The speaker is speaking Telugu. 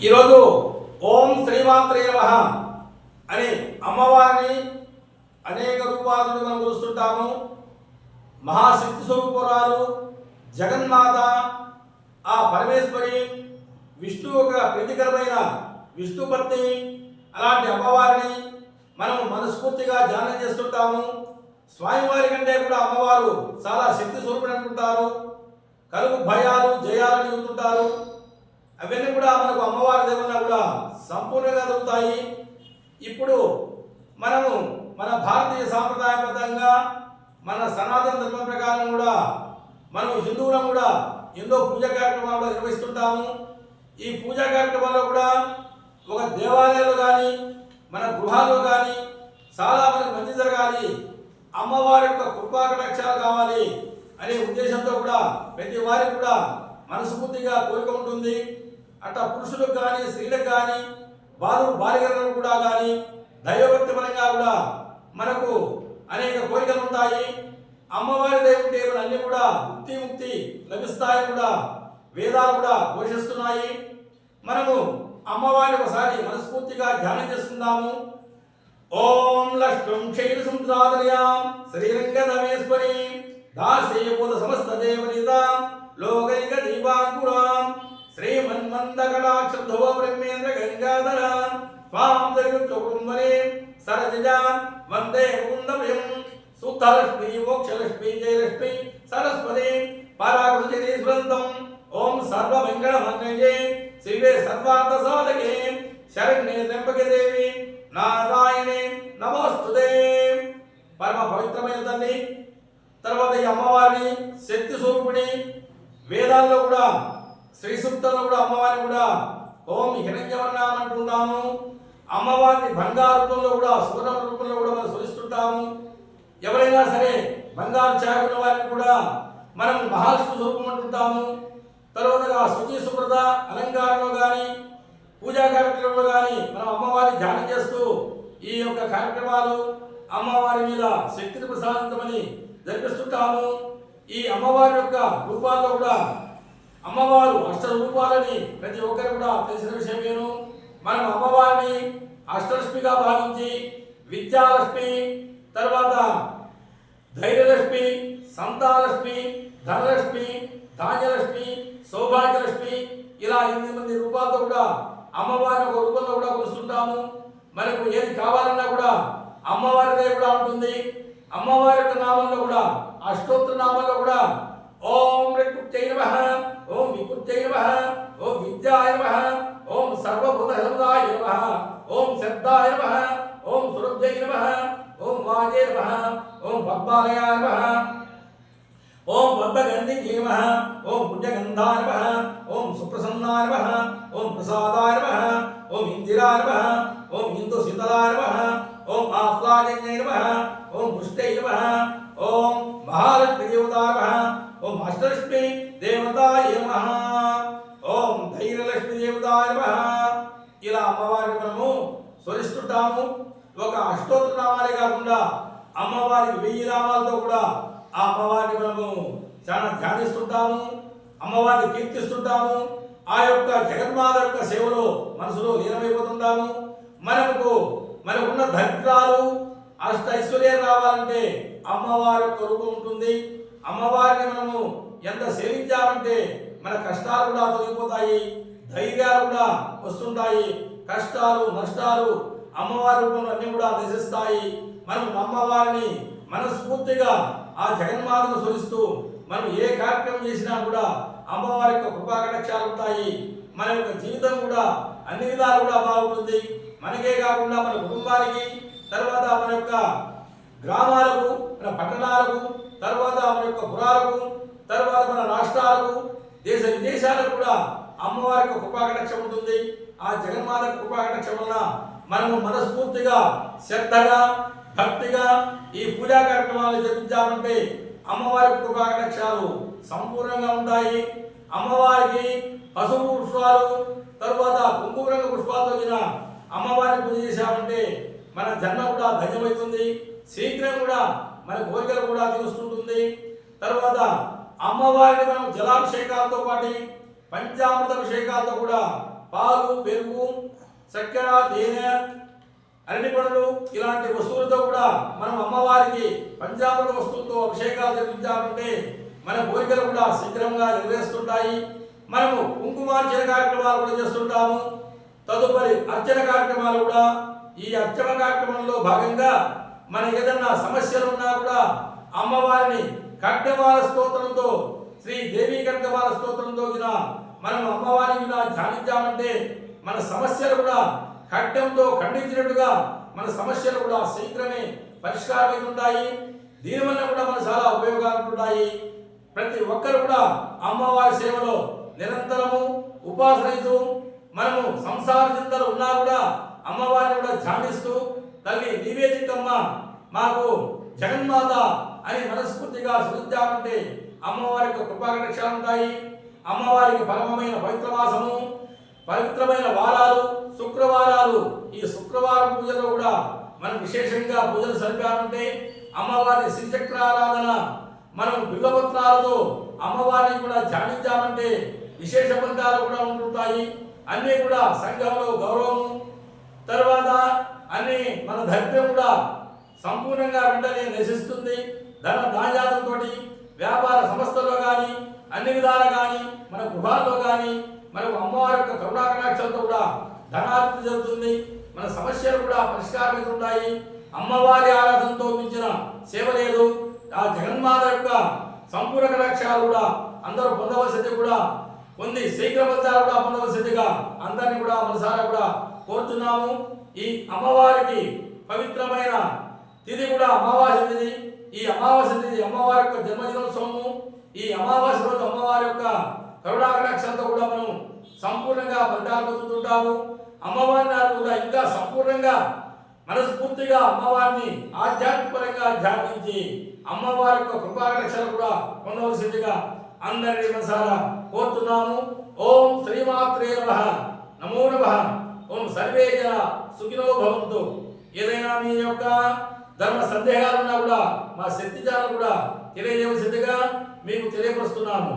ఈరోజు ఓం శ్రీమాత్రే నమః అని అమ్మవారిని అనేక రూపాలను మనం చూస్తుంటాము మహాశక్తి స్వరూపురాలు జగన్మాత ఆ పరమేశ్వరి విష్ణు ఒక ప్రీతికరమైన విష్ణుపత్ని అలాంటి అమ్మవారిని మనం మనస్ఫూర్తిగా ధ్యానం చేస్తుంటాము. స్వామివారి కంటే కూడా అమ్మవారు చాలా శక్తి స్వరూపుడు అనుకుంటారు కలుగు భయాలు జయాలు చెబుతుంటారు అవన్నీ కూడా మనకు అమ్మవారి దేవున్నా కూడా సంపూర్ణంగా దొరుకుతాయి. ఇప్పుడు మనము మన భారతీయ సాంప్రదాయబద్ధంగా మన సనాతన ధర్మం ప్రకారం కూడా మనం హిందువులం కూడా ఎన్నో పూజా కార్యక్రమాలు కూడా నిర్వహిస్తుంటాము. ఈ పూజా కార్యక్రమాల్లో కూడా ఒక దేవాలయాలు కానీ మన గృహాల్లో కానీ చాలా మనకు మంచి జరగాలి. అమ్మవారి యొక్క కృపాకటాక్షాలు కావాలి అనే ఉద్దేశంతో కూడా ప్రతి వారికి కూడా మనస్ఫూర్తిగా కోరిక ఉంటుంది. అట్లా పురుషులకు కానీ స్త్రీలకు కానీ బాలు బాలికలకు కూడా కానీ దైవభక్తి పరంగా కూడా మనకు అనేక కోరికలు ఉంటాయి. అమ్మవారి దైవం దేవుడు అన్నీ కూడా ముక్తి ముక్తి లభిస్తాయి కూడా వేదాలు కూడా ఘోషిస్తున్నాయి. మనము అమ్మవారిని ఒకసారి మనస్ఫూర్తిగా ధ్యానం చేసుకుందాము. ఓం లక్ష్మం క్షైర సముద్రాదయాం శ్రీరంగధమేశ్వరి దాసేభూత సమస్త దేవనితాం లోకైక దీపాంకుర శ్రీమన్మందకటాక్షధువ బ్రహ్మేంద్ర గంగాధరాం స్వాం దరియుక్త సరజజాన్ వందే కుండభ్యం సుత్తలక్ష్మీ మోక్షలక్ష్మి జయలక్ష్మి సరస్వతి పరాకృతి పరాకృతిస్వరంతం ఓం సర్వమంగళమంగళే శివే సర్వార్థ సాధకే శరణ్యే త్ర్యంబకే దేవి నారాయణే నమోస్తుదే పరమ పవిత్రమైన తల్లి తర్వాత ఈ అమ్మవారిని శక్తి స్వరూపిణి వేదాల్లో కూడా శ్రీ సూక్తంలో కూడా అమ్మవారిని కూడా ఓం హిరణ్యవర్ణం అంటున్నాము అమ్మవారిని బంగారు రూపంలో కూడా సువర్ణ రూపంలో కూడా మనం సూచిస్తుంటాము ఎవరైనా సరే బంగారు ఛాయ వారిని కూడా మనం మహాలక్ష్మి స్వరూపం అంటుంటాము. తర్వాత శుచి శుభ్రత అలంకారంలో కానీ పూజా కార్యక్రమంలో కానీ మనం అమ్మవారిని ధ్యానం చేస్తూ ఈ యొక్క కార్యక్రమాలు అమ్మవారి మీద శక్తిని ప్రసాదించమని జరిపిస్తుంటాము. ఈ అమ్మవారి యొక్క రూపాల్లో కూడా అమ్మవారు అష్ట రూపాలని ప్రతి ఒక్కరు కూడా తెలిసిన విషయమేను మనం అమ్మవారిని అష్టలక్ష్మిగా భావించి విద్యాలక్ష్మి తర్వాత ధైర్యలక్ష్మి సంతాలక్ష్మి ధనలక్ష్మి ధాన్యలక్ష్మి సౌభాగ్యలక్ష్మి ఇలా ఎనిమిది మంది రూపాలతో కూడా అమ్మవారిని ఒక రూపంలో కూడా కొలుస్తుంటాము. మనకు ఏది కావాలన్నా కూడా అమ్మవారిదే కూడా ఉంటుంది. అమ్మవారి యొక్క నామంలో కూడా అష్టోత్తర నామంలో కూడా ఓం రికుత్యై నమః ఓం వికుత్యై నమః ఓం విద్యాయ నమః ఓం సర్వభూత హృదాయ నమః ఓం శబ్దాయ నమః ఓం సురభ్యై నమః ఓం వాజే నమః ఓం పద్మాలయాయ నమః ఓం పద్మగంధికే నమః ఓం పుణ్యగంధాయ నమః ఓం సుప్రసన్నాయ నమః ఓం ప్రసాదాయ నమః ఓం ఇందిరాయ నమః ఓం ఇందు శీతలాయ నమః ఓం ఆహ్లాదన్యై నమః ఓం పుష్టై నమః ఓం ధైర్యలక్ష్మి ఇలా అమ్మవారిని మనము స్మరిస్తుంటాము. ఒక అష్టోత్తర నామాలే కాకుండా అమ్మవారికి వెయ్యి నామాలతో కూడా ఆ అమ్మవారిని మనము చాలా ధ్యానిస్తుంటాము. అమ్మవారిని కీర్తిస్తుంటాము. ఆ యొక్క జగన్మాత యొక్క సేవలో మనసులో లీనమైపోతుంటాము. మనకు మనకున్న దరిద్రాలు అష్ట ఐశ్వర్యం రావాలంటే అమ్మవారి యొక్క రూపం ఉంటుంది. అమ్మవారిని మనము ఎంత సేవించామంటే మన కష్టాలు కూడా తొలగిపోతాయి. ధైర్యాలు కూడా వస్తుంటాయి. కష్టాలు నష్టాలు అమ్మవారి రూపంలో అన్ని కూడా నశిస్తాయి మనం అమ్మవారిని మనస్ఫూర్తిగా ఆ జగన్మాతను స్మరిస్తూ మనం ఏ కార్యక్రమం చేసినా కూడా అమ్మవారి యొక్క కృపాకటాక్షాలు ఉంటాయి. మన యొక్క జీవితం కూడా అన్ని విధాలు కూడా బాగుంటుంది. మనకే కాకుండా మన కుటుంబానికి తర్వాత మన యొక్క గ్రామాలకు మన పట్టణాలకు తర్వాత మన యొక్క పురాలకు తర్వాత మన రాష్ట్రాలకు దేశ విదేశాలకు కూడా అమ్మవారికి ఉపాకటక్ష ఉంటుంది. ఆ జగన్మాత ఉపాకటక్ష వలన మనము మనస్ఫూర్తిగా శ్రద్ధగా భక్తిగా ఈ పూజా కార్యక్రమాలు జరిపించామంటే అమ్మవారి కృపాకటాక్షాలు సంపూర్ణంగా ఉంటాయి. అమ్మవారికి పసుపు పుష్పాలు తరువాత కుంకుమ రంగు పుష్పాలతో వచ్చిన అమ్మవారిని పూజ చేశామంటే మన జన్మ కూడా ధన్యమవుతుంది. శీఘ్రం కూడా మన కోరికలు కూడా తీరుస్తుంటుంది. తర్వాత అమ్మవారిని మనం జలాభిషేకాలతో పాటు పంచామృత అభిషేకాలతో కూడా పాలు పెరుగు చక్కెర తేనె అరటి పండ్లు ఇలాంటి వస్తువులతో కూడా మనం అమ్మవారికి పంచామృత వస్తువులతో అభిషేకాలు జరిపించామంటే మన కోరికలు కూడా శీఘ్రంగా నెరవేరుస్తుంటాయి. మనము కుంకుమార్చన కార్యక్రమాలు కూడా చేస్తుంటాము. తదుపరి అర్చన కార్యక్రమాలు కూడా ఈ అర్చన కార్యక్రమంలో భాగంగా మన ఏదన్నా సమస్యలు ఉన్నా కూడా అమ్మవారిని కట్టవాల స్తోత్రంతో శ్రీ దేవీ ఖడ్గమాల స్తోత్రంతో కూడా మనం అమ్మవారిని కూడా ధ్యానించామంటే మన సమస్యలు కూడా ఖడ్డంతో ఖండించినట్టుగా మన సమస్యలు కూడా శీఘ్రమే పరిష్కారమవుతుంటాయి దీనివల్ల కూడా మన చాలా ఉపయోగాలు ఉంటాయి. ప్రతి ఒక్కరు కూడా అమ్మవారి సేవలో నిరంతరము ఉపాసనతో మనము సంసార చింతలు ఉన్నా కూడా అమ్మవారిని కూడా ధ్యానిస్తూ తల్లి నివేదికమ్మ మాకు జగన్మాత అని మనస్ఫూర్తిగా స్మరించామంటే అమ్మవారికి యొక్క కృపాకటాక్షాలు ఉంటాయి అమ్మవారికి పరమమైన పవిత్రవాసము పవిత్రమైన వారాలు శుక్రవారాలు. ఈ శుక్రవారం పూజలో కూడా మనం విశేషంగా పూజలు సరిపామంటే అమ్మవారి శ్రీచక్రారాధన మనం బిల్లపత్రాలతో అమ్మవారిని కూడా ధ్యానించామంటే విశేష ఫలితాలు కూడా ఉంటుంటాయి. అన్నీ కూడా సంఘంలో గౌరవము. తర్వాత అన్ని మన దరిద్రం కూడా సంపూర్ణంగా వెంటనే నశిస్తుంది. ధన దాయాదంతో వ్యాపార సంస్థల్లో కానీ అన్ని విధాలు కానీ మన గృహాల్లో కానీ మనకు అమ్మవారి యొక్క కరుణాకటాక్షలతో కూడా ధనాభివృద్ధి జరుగుతుంది. మన సమస్యలు కూడా పరిష్కారం ఉంటాయి. అమ్మవారి ఆరాధనతో మించిన సేవ లేదు. ఆ జగన్మాత యొక్క సంపూర్ణ కటాక్షాలు కూడా అందరూ పొందవలసింది కూడా కొన్ని శీఘ్ర ఫలితాలు కూడా పొందవలసిందిగా అందరినీ కూడా మనసారా కూడా కోరుతున్నాము. ఈ అమ్మవారికి పవిత్రమైన తిథి కూడా అమావాస్య తిథి. ఈ అమావాస్య తిథి అమ్మవారి యొక్క జన్మదినోత్సవము ఈ అమావాస్య రోజు అమ్మవారి యొక్క కరుణాకటాక్షంతో కూడా మనం సంపూర్ణంగా బంధాలు పొందుతుంటాము. అమ్మవారిని కూడా ఇంకా సంపూర్ణంగా మనస్ఫూర్తిగా అమ్మవారిని ఆధ్యాత్మికంగా ధ్యానించి అమ్మవారి యొక్క కృపాకటాక్షలు కూడా పొందవలసిందిగా అందరినీ మనసారా కోరుతున్నాము. ఓం శ్రీమాత్రే నమః. నమో నమః. ఓం సర్వే జన సుఖినో భవంతు. ఏదైనా మీ యొక్క ధర్మ సందేహాలున్నా కూడా మా శక్తి కూడా తెలియజేయవలసిందిగా మీకు తెలియపరుస్తున్నాము.